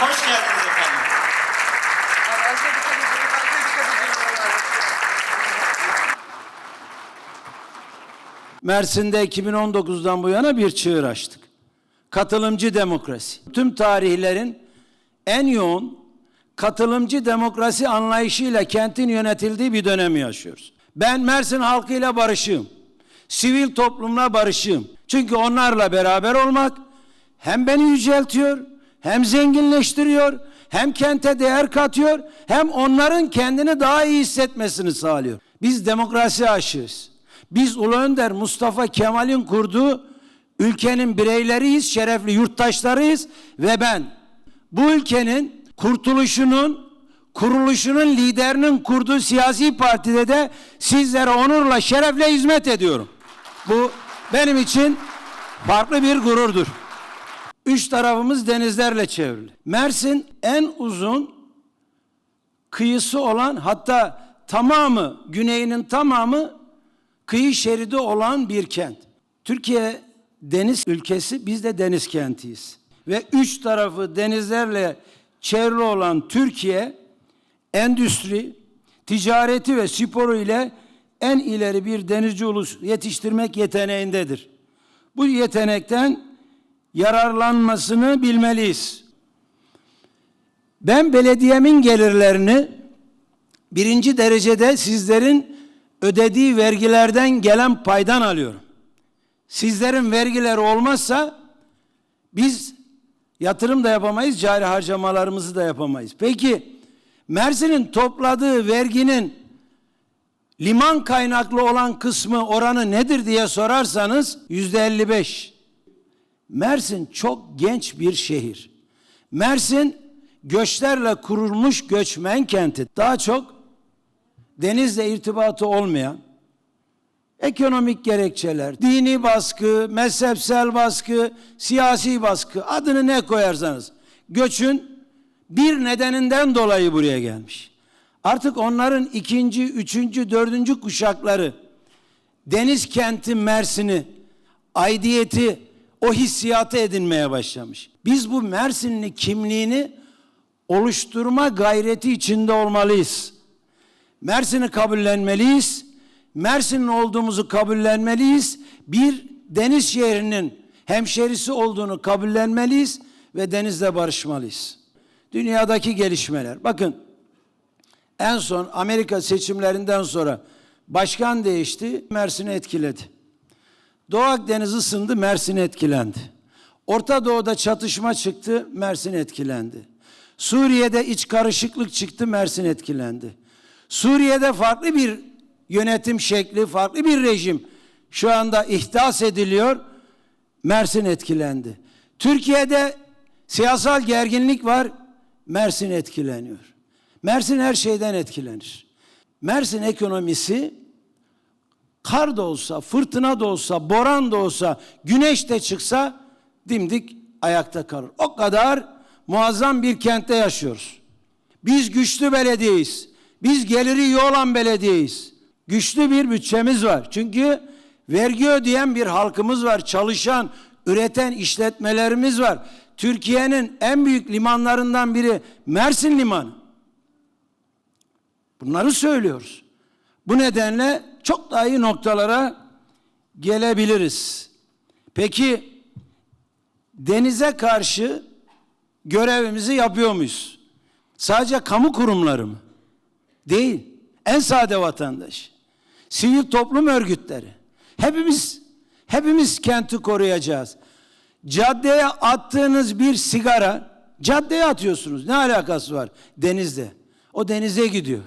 Hoş geldiniz efendim. Mersin'de 2019'dan bu yana bir çığır açtık. Katılımcı demokrasi. Tüm tarihlerin en yoğun katılımcı demokrasi anlayışıyla kentin yönetildiği bir dönemi yaşıyoruz. Ben Mersin halkıyla barışığım. Sivil toplumla barışığım. Çünkü onlarla beraber olmak hem beni yüceltiyor, hem zenginleştiriyor, hem kente değer katıyor, hem onların kendini daha iyi hissetmesini sağlıyor. Biz demokrasi aşığız. Biz Ulu Önder Mustafa Kemal'in kurduğu ülkenin bireyleriyiz, şerefli yurttaşlarıyız ve ben bu ülkenin kurtuluşunun, kuruluşunun liderinin kurduğu siyasi partide de sizlere onurla, şerefle hizmet ediyorum. Bu benim için farklı bir gururdur. Üç tarafımız denizlerle çevrili. Mersin en uzun kıyısı olan hatta tamamı güneyinin tamamı kıyı şeridi olan bir kent. Türkiye deniz ülkesi biz de deniz kentiyiz. Ve üç tarafı denizlerle çevrili olan Türkiye endüstri, ticareti ve sporu ile en ileri bir denizci ulus yetiştirmek yeteneğindedir. Bu yetenekten yararlanmasını bilmeliyiz. Ben belediyemin gelirlerini birinci derecede sizlerin ödediği vergilerden gelen paydan alıyorum. Sizlerin vergileri olmazsa biz yatırım da yapamayız, cari harcamalarımızı da yapamayız. Peki Mersin'in topladığı verginin liman kaynaklı olan kısmı oranı nedir diye sorarsanız yüzde 55. Mersin çok genç bir şehir. Mersin göçlerle kurulmuş göçmen kenti. Daha çok denizle irtibatı olmayan ekonomik gerekçeler, dini baskı, mezhepsel baskı, siyasi baskı adını ne koyarsanız göçün bir nedeninden dolayı buraya gelmiş. Artık onların ikinci, üçüncü, dördüncü kuşakları deniz kenti Mersin'i, aidiyeti, o hissiyatı edinmeye başlamış. Biz bu Mersinli kimliğini oluşturma gayreti içinde olmalıyız. Mersin'i kabullenmeliyiz. Mersin'in olduğumuzu kabullenmeliyiz. Bir deniz şehrinin hemşerisi olduğunu kabullenmeliyiz ve denizle barışmalıyız. Dünyadaki gelişmeler. Bakın en son Amerika seçimlerinden sonra başkan değişti, Mersin'i etkiledi. Doğu Akdeniz ısındı, Mersin etkilendi. Orta Doğu'da çatışma çıktı, Mersin etkilendi. Suriye'de iç karışıklık çıktı, Mersin etkilendi. Suriye'de farklı bir yönetim şekli, farklı bir rejim şu anda ihdas ediliyor. Mersin etkilendi. Türkiye'de siyasal gerginlik var. Mersin etkileniyor. Mersin her şeyden etkilenir. Mersin ekonomisi kar da olsa, fırtına da olsa, boran da olsa, güneş de çıksa dimdik ayakta kalır. O kadar muazzam bir kentte yaşıyoruz. Biz güçlü belediyeyiz. Biz geliri iyi olan belediyeyiz. Güçlü bir bütçemiz var. Çünkü vergi ödeyen bir halkımız var. Çalışan, üreten işletmelerimiz var. Türkiye'nin en büyük limanlarından biri Mersin Limanı. Bunları söylüyoruz. Bu nedenle çok daha iyi noktalara gelebiliriz. Peki denize karşı görevimizi yapıyor muyuz? Sadece kamu kurumları mı? Değil. En sade vatandaş. Sivil toplum örgütleri. Hepimiz hepimiz kenti koruyacağız. Caddeye attığınız bir sigara caddeye atıyorsunuz. Ne alakası var denizde? O denize gidiyor.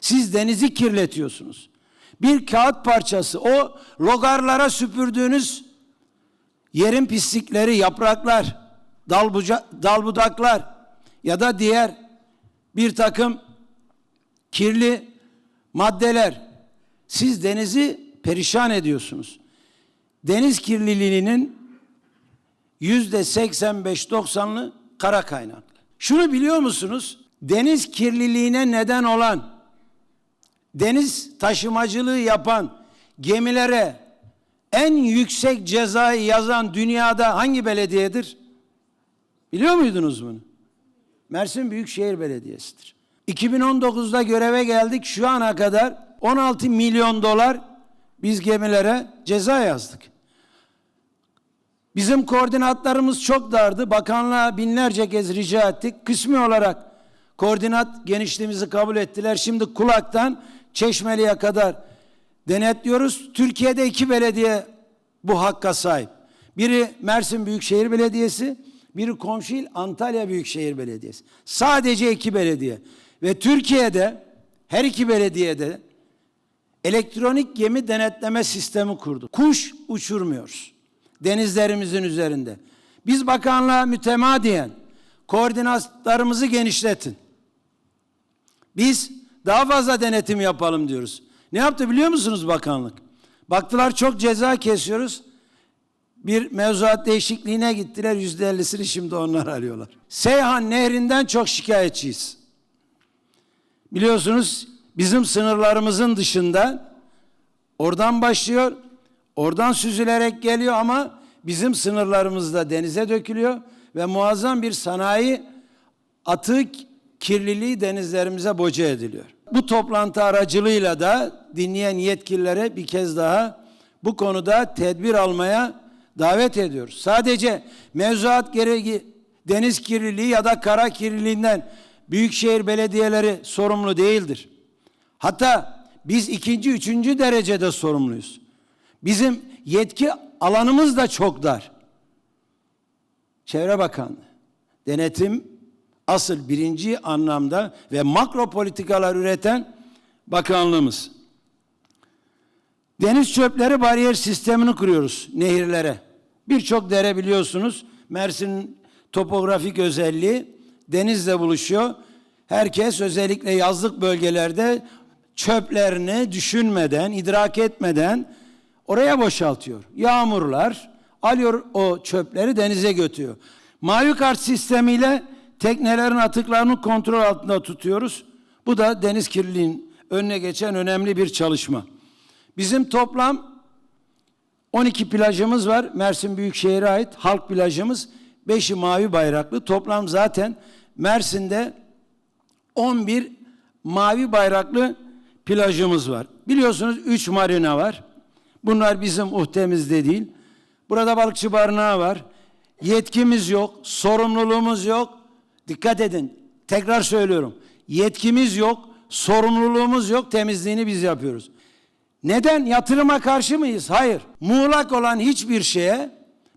Siz denizi kirletiyorsunuz. Bir kağıt parçası o logarlara süpürdüğünüz yerin pislikleri, yapraklar, dalbuca, dalbudaklar ya da diğer bir takım kirli maddeler siz denizi perişan ediyorsunuz. Deniz kirliliğinin yüzde 85-90'lı kara kaynaklı. Şunu biliyor musunuz? Deniz kirliliğine neden olan, deniz taşımacılığı yapan gemilere en yüksek cezayı yazan dünyada hangi belediyedir? Biliyor muydunuz bunu? Mersin Büyükşehir Belediyesi'dir. 2019'da göreve geldik. Şu ana kadar 16 milyon dolar biz gemilere ceza yazdık. Bizim koordinatlarımız çok dardı. Bakanlığa binlerce kez rica ettik. Kısmi olarak koordinat genişliğimizi kabul ettiler. Şimdi kulaktan Çeşmeli'ye kadar denetliyoruz. Türkiye'de iki belediye bu hakka sahip. Biri Mersin Büyükşehir Belediyesi, biri komşu il Antalya Büyükşehir Belediyesi. Sadece iki belediye. Ve Türkiye'de her iki belediyede elektronik gemi denetleme sistemi kurdu. Kuş uçurmuyoruz denizlerimizin üzerinde. Biz bakanlığa mütemadiyen koordinatlarımızı genişletin. Biz daha fazla denetim yapalım diyoruz. Ne yaptı biliyor musunuz bakanlık? Baktılar çok ceza kesiyoruz. Bir mevzuat değişikliğine gittiler. Yüzde ellisini şimdi onlar alıyorlar. Seyhan Nehri'nden çok şikayetçiyiz. Biliyorsunuz bizim sınırlarımızın dışında oradan başlıyor, oradan süzülerek geliyor ama bizim sınırlarımızda denize dökülüyor ve muazzam bir sanayi atık kirliliği denizlerimize boca ediliyor. Bu toplantı aracılığıyla da dinleyen yetkililere bir kez daha bu konuda tedbir almaya davet ediyoruz. Sadece mevzuat gereği deniz kirliliği ya da kara kirliliğinden büyükşehir belediyeleri sorumlu değildir. Hatta biz ikinci, üçüncü derecede sorumluyuz. Bizim yetki alanımız da çok dar. Çevre Bakanlığı, denetim asıl birinci anlamda ve makro politikalar üreten bakanlığımız. Deniz çöpleri bariyer sistemini kuruyoruz nehirlere. Birçok dere biliyorsunuz Mersin'in topografik özelliği denizle buluşuyor. Herkes özellikle yazlık bölgelerde çöplerini düşünmeden, idrak etmeden oraya boşaltıyor. Yağmurlar alıyor o çöpleri denize götürüyor. Mavi kart sistemiyle teknelerin atıklarını kontrol altında tutuyoruz. Bu da deniz kirliliğinin önüne geçen önemli bir çalışma. Bizim toplam 12 plajımız var. Mersin Büyükşehir'e ait halk plajımız. 5'i mavi bayraklı. Toplam zaten Mersin'de 11 mavi bayraklı plajımız var. Biliyorsunuz 3 marina var. Bunlar bizim uhtemizde değil. Burada balıkçı barınağı var. Yetkimiz yok, sorumluluğumuz yok. Dikkat edin. Tekrar söylüyorum. Yetkimiz yok, sorumluluğumuz yok. Temizliğini biz yapıyoruz. Neden? Yatırıma karşı mıyız? Hayır. Muğlak olan hiçbir şeye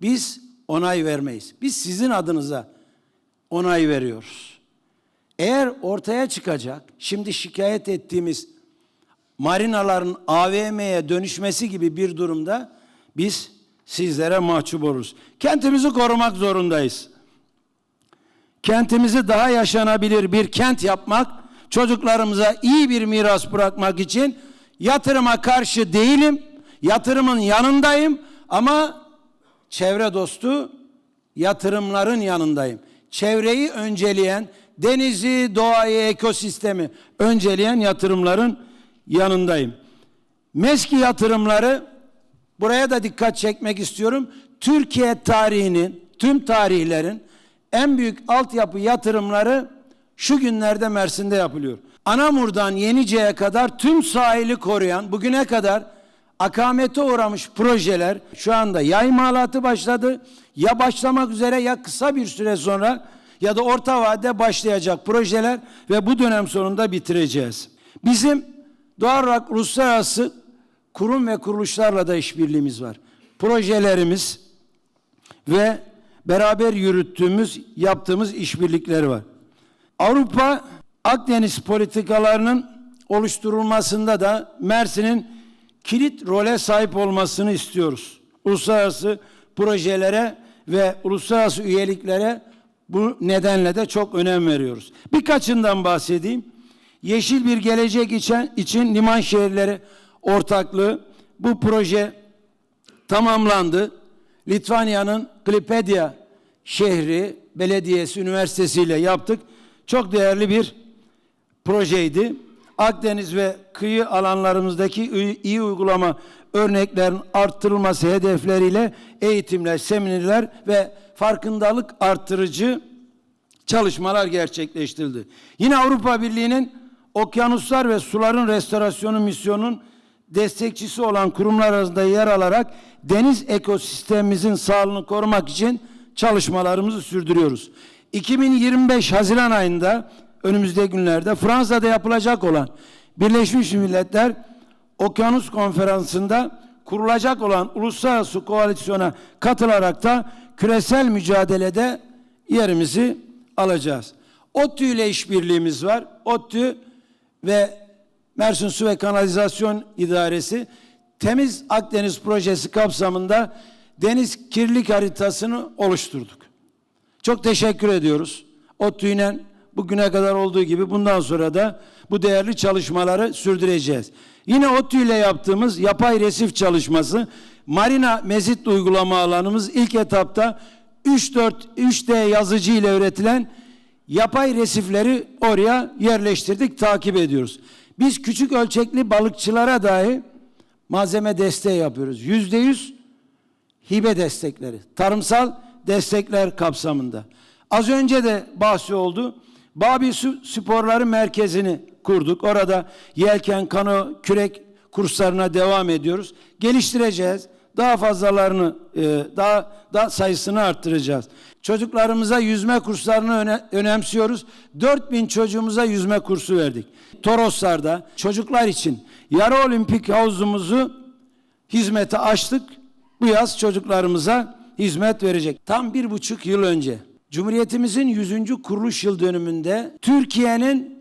biz onay vermeyiz. Biz sizin adınıza onay veriyoruz. Eğer ortaya çıkacak, şimdi şikayet ettiğimiz marinaların AVM'ye dönüşmesi gibi bir durumda biz sizlere mahcup oluruz. Kentimizi korumak zorundayız. Kentimizi daha yaşanabilir bir kent yapmak, çocuklarımıza iyi bir miras bırakmak için yatırıma karşı değilim. Yatırımın yanındayım ama çevre dostu yatırımların yanındayım. Çevreyi önceleyen, denizi, doğayı, ekosistemi önceleyen yatırımların yanındayım. MESKİ yatırımları buraya da dikkat çekmek istiyorum. Türkiye tarihinin, tüm tarihlerin en büyük altyapı yatırımları şu günlerde Mersin'de yapılıyor. Anamur'dan Yenice'ye kadar tüm sahili koruyan bugüne kadar akamete uğramış projeler şu anda ya imalatı başladı ya başlamak üzere ya kısa bir süre sonra ya da orta vadede başlayacak projeler ve bu dönem sonunda bitireceğiz. Bizim doğal olarak uluslararası kurum ve kuruluşlarla da işbirliğimiz var. Projelerimiz ve beraber yürüttüğümüz, yaptığımız işbirlikleri var. Avrupa Akdeniz politikalarının oluşturulmasında da Mersin'in kilit role sahip olmasını istiyoruz. Uluslararası projelere ve uluslararası üyeliklere bu nedenle de çok önem veriyoruz. Birkaçından bahsedeyim. Yeşil bir gelecek için, için liman şehirleri ortaklığı bu proje tamamlandı. Litvanya'nın Klipedia şehri belediyesi üniversitesiyle yaptık. Çok değerli bir projeydi. Akdeniz ve kıyı alanlarımızdaki iyi uygulama örneklerin arttırılması hedefleriyle eğitimler, seminerler ve farkındalık arttırıcı çalışmalar gerçekleştirildi. Yine Avrupa Birliği'nin okyanuslar ve suların restorasyonu misyonunun destekçisi olan kurumlar arasında yer alarak deniz ekosistemimizin sağlığını korumak için çalışmalarımızı sürdürüyoruz. 2025 Haziran ayında önümüzdeki günlerde Fransa'da yapılacak olan Birleşmiş Milletler Okyanus Konferansı'nda kurulacak olan uluslararası koalisyona katılarak da küresel mücadelede yerimizi alacağız. ODTÜ ile işbirliğimiz var. ODTÜ ve Mersin Su ve Kanalizasyon İdaresi Temiz Akdeniz projesi kapsamında deniz kirlilik haritasını oluşturduk. Çok teşekkür ediyoruz. ODTÜ'yle bugüne kadar olduğu gibi bundan sonra da bu değerli çalışmaları sürdüreceğiz. Yine ODTÜ ile yaptığımız yapay resif çalışması Marina Mezit uygulama alanımız ilk etapta 3-4 3D yazıcı ile üretilen yapay resifleri oraya yerleştirdik, takip ediyoruz. Biz küçük ölçekli balıkçılara dahi malzeme desteği yapıyoruz. Yüzde yüz hibe destekleri, tarımsal destekler kapsamında. Az önce de bahsi oldu. Babi Sporları Merkezi'ni kurduk. Orada yelken, kano, kürek kurslarına devam ediyoruz. Geliştireceğiz. Daha fazlalarını, e, daha da sayısını arttıracağız. Çocuklarımıza yüzme kurslarını öne, önemsiyoruz. 4000 çocuğumuza yüzme kursu verdik. Toroslar'da çocuklar için yarı olimpik havuzumuzu hizmete açtık. Bu yaz çocuklarımıza hizmet verecek. Tam bir buçuk yıl önce Cumhuriyetimizin 100. kuruluş yıl dönümünde Türkiye'nin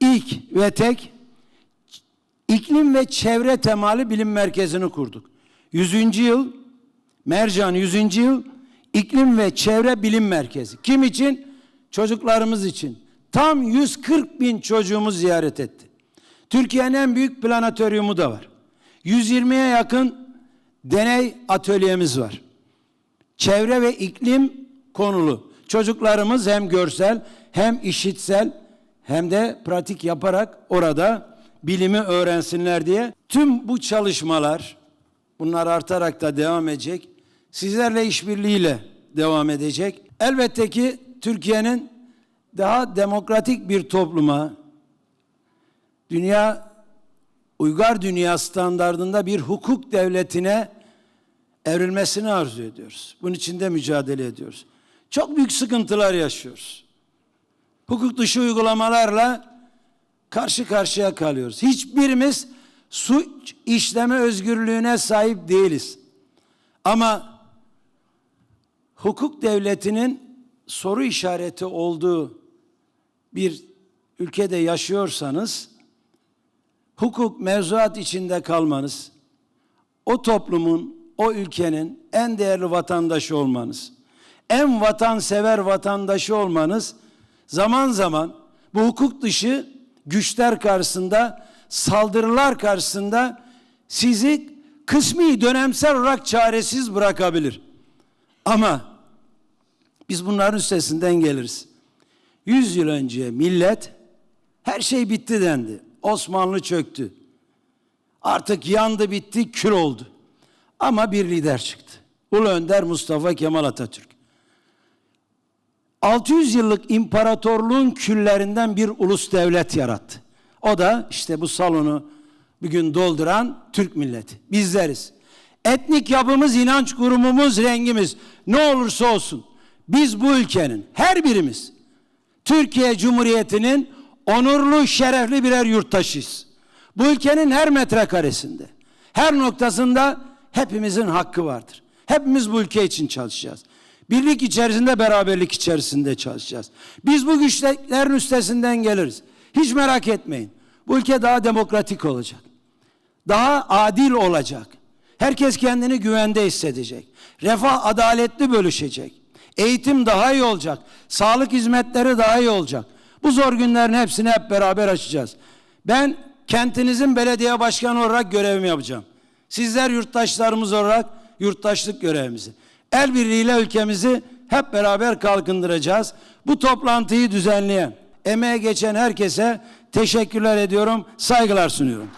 ilk ve tek iklim ve çevre temalı bilim merkezini kurduk. 100. yıl Mercan 100. yıl iklim ve çevre bilim merkezi. Kim için? Çocuklarımız için. Tam 140 bin çocuğumuz ziyaret etti. Türkiye'nin en büyük planetoryumu da var. 120'ye yakın deney atölyemiz var. Çevre ve iklim konulu. Çocuklarımız hem görsel hem işitsel hem de pratik yaparak orada bilimi öğrensinler diye tüm bu çalışmalar bunlar artarak da devam edecek. Sizlerle işbirliğiyle devam edecek. Elbette ki Türkiye'nin daha demokratik bir topluma, dünya uygar dünya standardında bir hukuk devletine evrilmesini arzu ediyoruz. Bunun için de mücadele ediyoruz. Çok büyük sıkıntılar yaşıyoruz. Hukuk dışı uygulamalarla karşı karşıya kalıyoruz. Hiçbirimiz suç işleme özgürlüğüne sahip değiliz. Ama hukuk devletinin soru işareti olduğu bir ülkede yaşıyorsanız hukuk mevzuat içinde kalmanız, o toplumun, o ülkenin en değerli vatandaşı olmanız, en vatansever vatandaşı olmanız zaman zaman bu hukuk dışı güçler karşısında, saldırılar karşısında sizi kısmi dönemsel olarak çaresiz bırakabilir. Ama biz bunların üstesinden geliriz. Yüz yıl önce millet her şey bitti dendi. Osmanlı çöktü. Artık yandı bitti kül oldu. Ama bir lider çıktı. Ulu Önder Mustafa Kemal Atatürk. 600 yıllık imparatorluğun küllerinden bir ulus devlet yarattı. O da işte bu salonu bugün dolduran Türk milleti. Bizleriz. Etnik yapımız, inanç grubumuz, rengimiz ne olursa olsun biz bu ülkenin her birimiz Türkiye Cumhuriyeti'nin onurlu, şerefli birer yurttaşıyız. Bu ülkenin her metrekaresinde, her noktasında hepimizin hakkı vardır. Hepimiz bu ülke için çalışacağız. Birlik içerisinde, beraberlik içerisinde çalışacağız. Biz bu güçlerin üstesinden geliriz. Hiç merak etmeyin. Bu ülke daha demokratik olacak. Daha adil olacak. Herkes kendini güvende hissedecek. Refah adaletli bölüşecek. Eğitim daha iyi olacak. Sağlık hizmetleri daha iyi olacak. Bu zor günlerin hepsini hep beraber açacağız. Ben kentinizin belediye başkanı olarak görevimi yapacağım. Sizler yurttaşlarımız olarak yurttaşlık görevimizi. El birliğiyle ülkemizi hep beraber kalkındıracağız. Bu toplantıyı düzenleyen, emeğe geçen herkese teşekkürler ediyorum, saygılar sunuyorum.